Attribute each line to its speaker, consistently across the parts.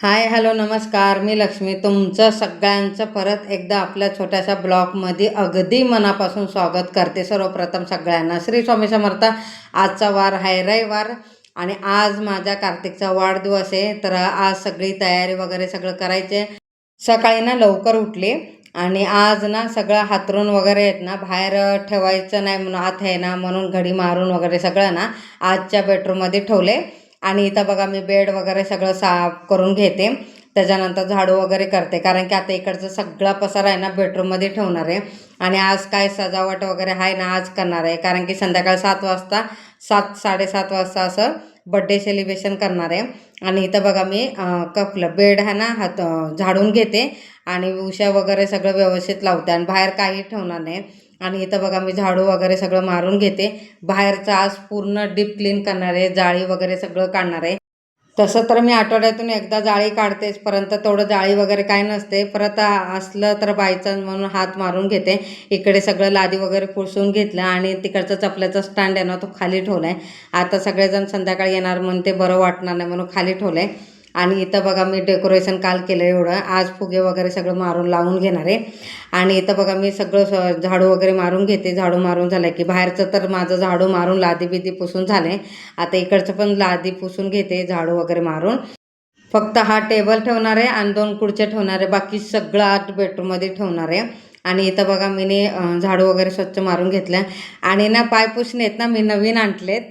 Speaker 1: Hi hello नमस्कार. मी लक्ष्मी. तुमचं सगळ्यांचं परत एकदा आपल्या छोट्याशा ब्लॉगमध्ये अगदी मनापासून स्वागत करते सर्वप्रथम सगळ्यांना. श्री स्वामी समर्थ. आजचा वार आहे रविवार आणि आज माझ्या कार्तिकचा वाढदिवस आहे. तर आज सगळी तयारी वगैरे सगळं करायचे. सकाळी ना लवकर उठले आणि आज ना सगळं हातरून वगैरे आहेत ना बाहेर ठेवायचं नाही म्हणून हात आहे ना म्हणून घडी मारून वगैरे सगळं ना आजच्या बेडरूममध्ये ठेवले. आणि इथं बघा मी बेड वगैरे सगळं साफ करून घेते. त्याच्यानंतर झाडू वगैरे करते. कारण की आता इकडचं सगळा पसारा आहे ना बेडरूममध्ये ठेवणार आहे. आणि आज काय सजावट वगैरे आहे ना आज करणार आहे. कारण की संध्याकाळी सात वाजता सात साडेसात वाजता असं बड्डे सेलिब्रेशन करणार आहे. आणि इथं बघा मी कपलं बेड आहे ना हात झाडून घेते. आणि उशा वगैरे सगळं व्यवस्थित लावते. आणि बाहेर काही ठेवणार नाही. आणि इथं बघा मी झाडू वगैरे सगळं मारून घेते. बाहेरचं आज पूर्ण डीप क्लीन करणार आहे जाळी वगैरे सगळं काढणार. आहे तसं तर मी आठवड्यातून एकदा जाळी काढतेच परंतु तेवढं जाळी वगैरे काय नसते. परत असलं तर बायचान्स म्हणून हात मारून घेते. इकडे सगळं लादी वगैरे पुसून घेतलं आणि तिकडचं चपल्याचा स्टँड आहे ना तो खाली ठेवला आहे आता सगळेजण संध्याकाळी येणार म्हणून ते बरं वाटणार नाही म्हणून खाली ठेवलं आहे आणि इथं बघा मी डेकोरेशन काल केलं एवढं. आज फुगे वगैरे सगळं मारून लावून घेणार आहे. आणि इथं बघा मी सगळं झाडू वगैरे मारून घेते. झाडू मारून झालं की बाहेरचं तर माझं झाडू मारून लादी बिदी पुसून झालं. आहे आता इकडचं पण लादी पुसून घेते झाडू वगैरे मारून. फक्त हा टेबल ठेवणार आहे आणि दोन खुर्च्या ठेवणार आहे. बाकी सगळं आठ बेडरूममध्ये ठेवणार आहे. आणि इथं बघा मीने झाडू वगैरे स्वच्छ मारून घेतलं. आणि ना पाय आहेत ना मी नवीन आणलेत.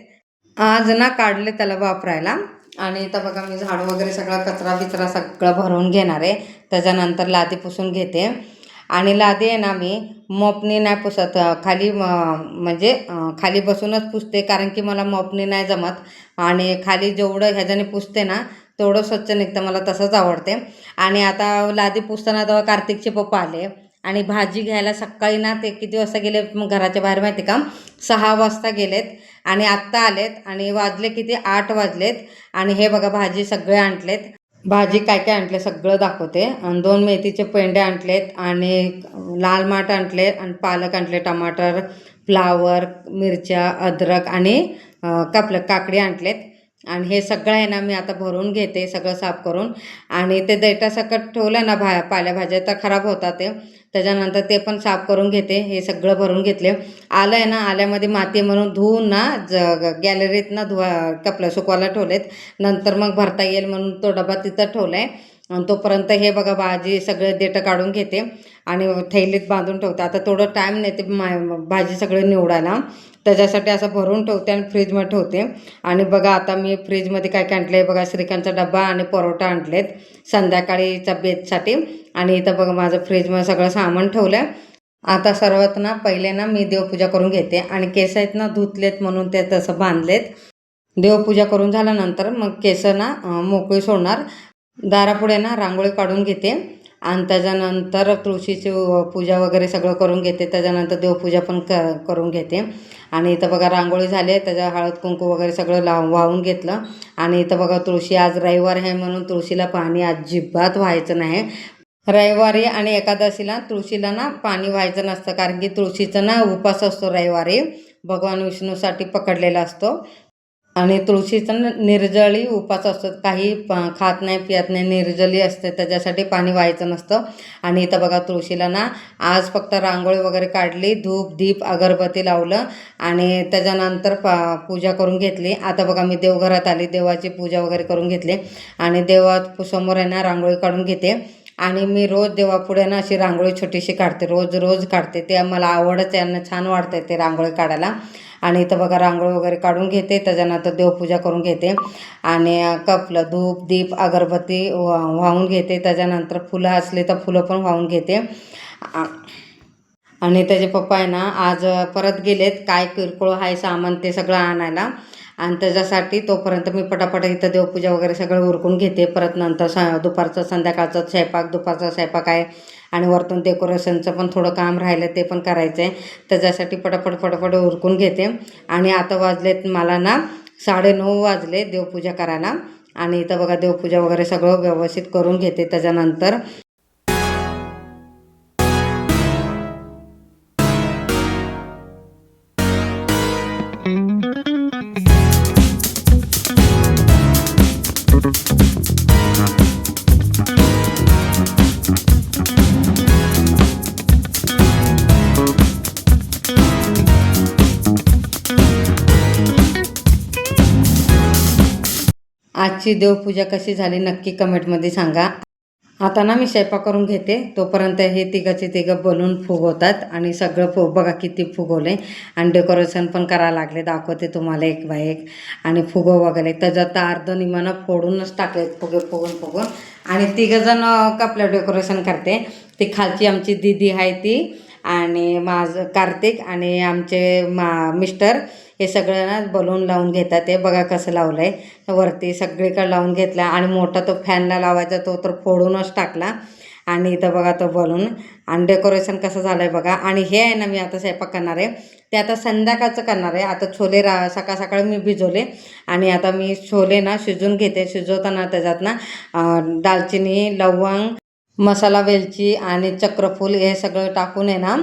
Speaker 1: आज ना काढले त्याला वापरायला. आणि इथं बघा मी झाडू वगैरे सगळा कचरा बिचरा सगळं भरून घेणार आहे. त्याच्यानंतर लादी पुसून घेते. आणि लादी आहे ना मी मोपणी नाही पुसत. खाली म्हणजे खाली बसूनच पुसते कारण की मला मोपणी नाही जमत. आणि खाली जेवढं ह्याच्याने पुसते ना तेवढं स्वच्छ निघतं मला तसंच आवडते. आणि आता लादी पुसताना तेव्हा कार्तिकचे पप्पा आले. आणि भाजी घ्यायला सकाळी ना ते किती वाजता गेले मग घराच्या बाहेर माहिती का? सहा वाजता गेलेत. आणि आत्ता आलेत आणि वाजले किती? आठ वाजलेत. आणि हे बघा भाजी सगळे आणलेत. भाजी काय काय आणले सगळं दाखवते. आणि दोन मेथीचे पेंडे आणलेत आणि लाल माठ आणले आणि पालक आणले टमाटर फ्लावर मिरच्या अद्रक आणि कापलं काकडी आणलेत. आणि हे सगळं आहे ना मी आता भरून घेते सगळं साफ करून. आणि ते देटासकट ठेवलं ना भा पालेभाज्या तर खराब होतात ते. त्याच्यानंतर ते पण साफ करून घेते हे सगळं भरून घेतले. आलं आहे ना आल्यामध्ये माती म्हणून धुवून ना ज गॅलरीत ना धुवा कपलं सुकवायला ठेवलेत. नंतर मग भरता येईल म्हणून तो डबा तिथं ठेवला आहे आणि तोपर्यंत हे बघा भाजी सगळे देठं काढून घेते. आणि थैलीत बांधून ठेवते. आता थोडं टाईम नेते मा भाजी सगळं निवडायला. त्याच्यासाठी असं भरून ठेवते आणि फ्रीजमध्ये ठेवते. आणि बघा आता मी फ्रीजमध्ये काय काय आणलं आहे बघा श्रीकांतचा डबा आणि परोठा आणलेत संध्याकाळीच्या बेतसाठी आणि इथं बघा माझं फ्रीजमध्ये सगळं सामान ठेवलं आहे आता सर्वात ना पहिले ना मी देवपूजा करून घेते. आणि केस आहेत ना धुतलेत म्हणून ते तसं बांधलेत. देवपूजा करून झाल्यानंतर मग केस ना मोकळी सोडणार. दारापुढे ना रांगोळी काढून घेते. आणि त्याच्यानंतर तुळशीची पूजा वगैरे सगळं करून घेते. त्याच्यानंतर देवपूजा पण क करून घेते. आणि इथं बघा रांगोळी झाली आहे. त्याच्या हळद कुंकू वगैरे सगळं लाव वाहून घेतलं. आणि इथं बघा तुळशी आज रविवार आहे म्हणून तुळशीला पाणी अजिबात व्हायचं नाही. रविवारी आणि एकादशीला तुळशीला ना पाणी व्हायचं नसतं. कारण की तुळशीचं ना उपास असतो रविवारी. भगवान विष्णूसाठी पकडलेला असतो. आणि तुळशीचा न- निर्जळी उपास असतो काही प खात नाही पियत नाही निर्जली असते. त्याच्यासाठी पाणी व्हायचं नसतं. आणि इथं बघा तुळशीला ना आज फक्त रांगोळी वगैरे काढली धूप दीप अगरबत्ती लावलं आणि त्याच्यानंतर पा पूजा करून घेतली. आता बघा मी देवघरात आली. देवाची पूजा वगैरे करून घेतली. आणि देवात समोर आहे ना रांगोळी काढून घेते. आणि मी रोज देवापुढे ना अशी रांगोळी छोटीशी काढते. रोज रोज काढते. ते मला आवडच आहे छान वाटते ते रांगोळी काढायला. आणि इथं बघा रांगोळ वगैरे काढून घेते त्याच्यानंतर देवपूजा करून घेते. आणि कपलं धूप दीप अगरबत्ती वा वाहून घेते. त्याच्यानंतर फुलं असली तर फुलं पण वाहून घेते. आणि त्याचे पप्पा आहे ना आज परत गेलेत. काय किरकोळ आहे सामान ते सगळं आणायला. आणि त्याच्यासाठी तोपर्यंत मी पटापट इथं देवपूजा वगैरे सगळं उरकून घेते. परत नंतर स दुपारचं संध्याकाळचं स्वयंपाक दुपारचा स्वयंपाक आहे. आणि वरतून डेकोरेशनचं पण थोडं काम राहिलं ते पण करायचं आहे त्याच्यासाठी पटापट पटापट उरकून घेते. आणि आता वाजलेत मला ना साडेनऊ वाजले देवपूजा करायला. आणि इथं बघा देवपूजा वगैरे सगळं व्यवस्थित करून घेते. त्याच्यानंतर आजची देवपूजा कशी झाली नक्की कमेंटमध्ये सांगा. आता ना मी स्वयंपाक करून घेते. तोपर्यंत हे तिघाचे तिघं बलून फुगवतात आणि सगळं फुग बघा किती फुगवले. आणि डेकोरेशन पण करायला लागले. दाखवते तुम्हाला एक बाय एक. आणि फुगं वगैरे. त्याच्यात तर अर्ध निमानं फोडूनच टाकले. फुगे फुगून फुगून. आणि तिघंजण आपलं डेकोरेशन करते. ती खालची आमची दीदी आहे ती. आणि माझं कार्तिक आणि आमचे मा मिस्टर हे सगळं ना बलून लावून घेतात. ते बघा कसं लावलं आहे वरती सगळीकडे लावून घेतला आणि मोठा तो फॅनला लावायचा तो तर फोडूनच टाकला. आणि इथं बघा तो बलून आणि डेकोरेशन कसं झालं आहे बघा. आणि हे आहे ना मी आता स्वयंपाक करणार आहे. ते आता संध्याकाळचं करणार आहे. आता छोले रा सकाळ सकाळी मी भिजवले. आणि आता मी छोले ना शिजवून घेते. शिजवताना त्याच्यात ना दालचिनी लवंग मसाला वेलची आणि चक्रफूल हे सगळं टाकून आहे ना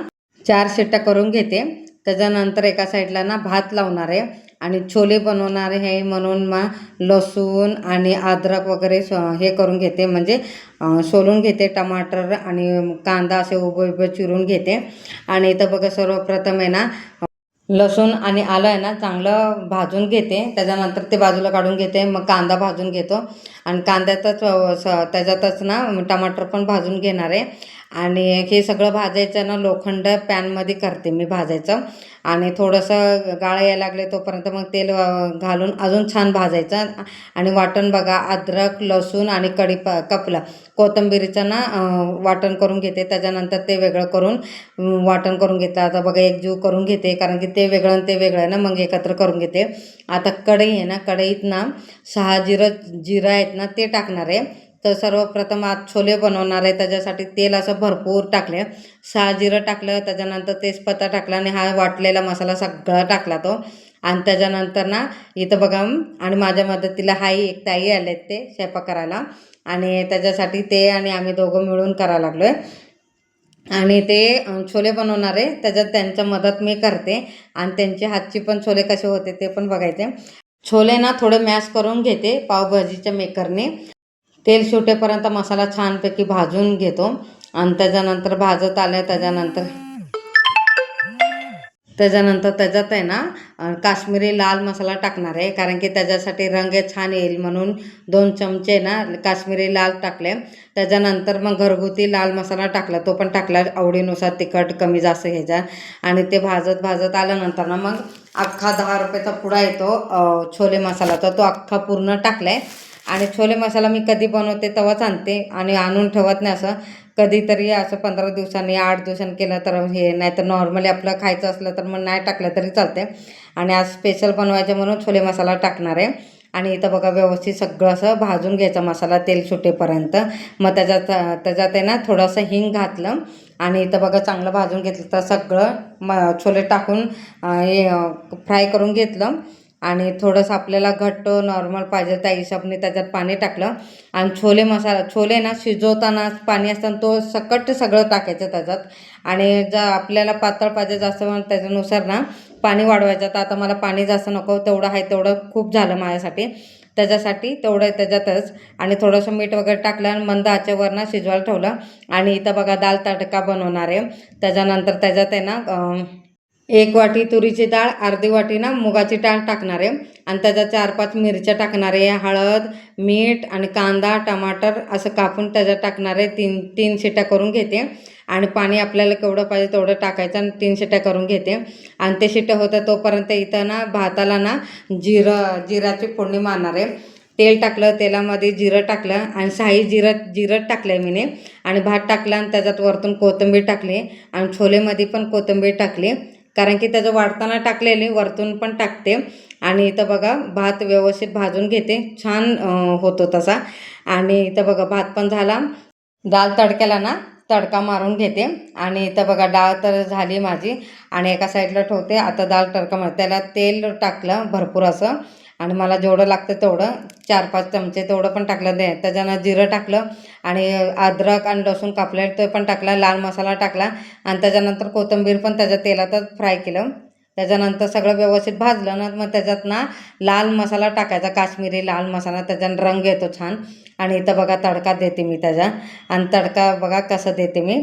Speaker 1: चार शिट्ट्या करून घेते. त्याच्यानंतर एका साईडला ना भात लावणार आहे आणि छोले बनवणार आहे म्हणून मग लसूण आणि अद्रक वगैरे स हे करून घेते. म्हणजे सोलून घेते टमाटर आणि कांदा असे उभं उभं चिरून घेते. आणि इथं बघा सर्वप्रथम आहे ना लसूण आणि आलं आहे ना चांगलं भाजून घेते. त्याच्यानंतर ते बाजूला काढून घेते. मग कांदा भाजून घेतो. आणि कांद्यातच स त्याच्यातच ना टमाटर पण भाजून घेणार आहे. आणि हे सगळं भाजायचं ना लोखंड पॅनमध्ये करते मी भाजायचं. आणि थोडंसं गाळं यायला लागले तोपर्यंत मग तेल घालून अजून छान भाजायचं. आणि वाटण बघा अद्रक लसूण आणि कढी प कपला. कोथिंबिरीचं ना वाटण करून घेते. त्याच्यानंतर ते वेगळं करून वाटण करून घेतलं आता बघा एक जीव करून घेते कारण की ते वेगळं आणि ते वेगळं आहे ना मग एकत्र करून घेते. आता कढई आहे ना कढईत ना सहा जिरं जिरं आहेत ना ते टाकणार आहे. तर सर्वप्रथम आज छोले बनवणार आहे. त्याच्यासाठी तेल असं भरपूर टाकले. सहा जिरं टाकलं त्याच्यानंतर तेजपत्ता टाकला आणि हा वाटलेला मसाला सगळा टाकला तो. आणि त्याच्यानंतर ना इथं बघा आणि माझ्या मदतीला हाई एक ताई आले ते स्वयंपाक करायला आणि त्याच्यासाठी ते आणि आम्ही दोघं मिळून करायला लागलो आहे आणि ते छोले बनवणार आहे. त्याच्यात त्यांच्या मदत मी करते. आणि त्यांचे हातची पण छोले कसे होते ते पण बघायचे. छोले ना थोडे मॅश करून घेते पावभाजीच्या मेकरने तेल सुटेपर्यंत मसाला छानपैकी भाजून घेतो. आणि त्याच्यानंतर भाजत आलं त्याच्यानंतर त्याच्यानंतर त्याच्यात आहे ना काश्मीरी लाल मसाला टाकणार आहे. कारण की त्याच्यासाठी रंग छान येईल म्हणून दोन चमचे ना काश्मीरी लाल टाकले. त्याच्यानंतर मग घरगुती लाल मसाला टाकला. तो पण टाकला आवडीनुसार तिखट कमी जास्त ह्याच्या आणि ते भाजत भाजत आल्यानंतर ना मग अख्खा दहा रुपयाचा पुडा येतो छोले मसालाचा तो अख्खा पूर्ण टाकला आहे आणि छोले मसाला मी कधी बनवते तेव्हाच आणते आणि आणून ठेवत नाही असं. कधीतरी असं पंधरा दिवसांनी आठ दिवसांनी केलं तर हे नाही तर नॉर्मली आपलं खायचं असलं तर मग नाही टाकलं तरी चालते आणि आज स्पेशल बनवायचे म्हणून छोले मसाला टाकणार आहे. आणि इथं बघा व्यवस्थित सगळं असं भाजून घ्यायचा मसाला तेल सुटेपर्यंत. मग त्याच्यात त्याच्यात आहे ना थोडंसं हिंग घातलं. आणि इथं बघा चांगलं भाजून घेतलं तर सगळं म छोले टाकून हे फ्राय करून घेतलं. आणि थोडंसं आपल्याला घट्ट नॉर्मल पाहिजे त्या हिशोबाने त्याच्यात पाणी टाकलं. आणि छोले मसाला छोले ना शिजवताना पाणी असताना तो सकट सगळं टाकायचं त्याच्यात. आणि जर आपल्याला पातळ पाहिजे जास्त त्याच्यानुसार ना पाणी वाढवायचं. तर आता मला पाणी जास्त नको तेवढं आहे तेवढं खूप झालं माझ्यासाठी. त्याच्यासाठी तेवढं त्याच्यातच. आणि थोडंसं मीठ वगैरे टाकलं आणि मंद आचेवर ना शिजवायला ठेवलं. आणि इथं बघा दाल तडका बनवणार आहे. त्याच्यानंतर त्याच्यात आहे ना एक वाटी तुरीची डाळ अर्धी वाटी ना मुगाची डाळ टाकणार आहे. आणि त्याच्या चार पाच मिरच्या टाकणार आहे. हळद मीठ आणि कांदा टमाटर असं कापून त्याच्यात टाकणार आहे. तीन तीन शिट्या करून घेते. आणि पाणी आपल्याला केवढं पाहिजे तेवढं टाकायचं आणि तीन शिट्या करून घेते. आणि ते शिट्या होतं तोपर्यंत इथं ना भाताला ना जिरं जिराची फोडणी मारणार आहे. तेल टाकलं तेलामध्ये जिरं टाकलं आणि साई जिरं जिरं टाकलं आहे मीने. आणि भात टाकला आणि त्याच्यात वरतून कोथिंबीर टाकली आणि छोलेमध्ये पण कोथिंबीर टाकली. कारण की त्याचं वाढताना टाकलेली वरतून पण टाकते. आणि इथं बघा भात व्यवस्थित भाजून घेते. छान होतो तसा. आणि इथं बघा भात पण झाला. दाल तडक्याला ना तडका मारून घेते. आणि इथं बघा डाळ तर झाली माझी. आणि एका साईडला ठेवते. आता दाल तडका मार त्याला तेल टाकलं भरपूर असं. आणि मला जेवढं लागतं तेवढं चार पाच चमचे तेवढं पण टाकलं दे त्याच्यानं जिरं टाकलं आणि अद्रक आणि लसूण कापले ते पण टाकला लाल मसाला टाकला आणि त्याच्यानंतर कोथिंबीर पण त्याच्या तेलातच फ्राय केलं. त्याच्यानंतर सगळं व्यवस्थित भाजलं ना मग त्याच्यात ना लाल मसाला टाकायचा काश्मीरी लाल मसाला त्याच्यानं रंग येतो छान. आणि इथं बघा तडका देते मी त्याचा. आणि तडका बघा कसं देते मी.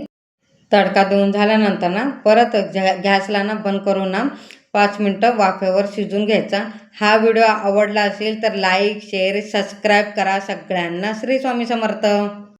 Speaker 1: तडका देऊन झाल्यानंतर ना परत गॅसला ना बंद करून ना पाच मिनटं वाफेवर शिजून घ्यायचा. हा व्हिडिओ आवडला असेल तर लाईक शेअर सबस्क्राईब करा सगळ्यांना. श्री स्वामी समर्थ.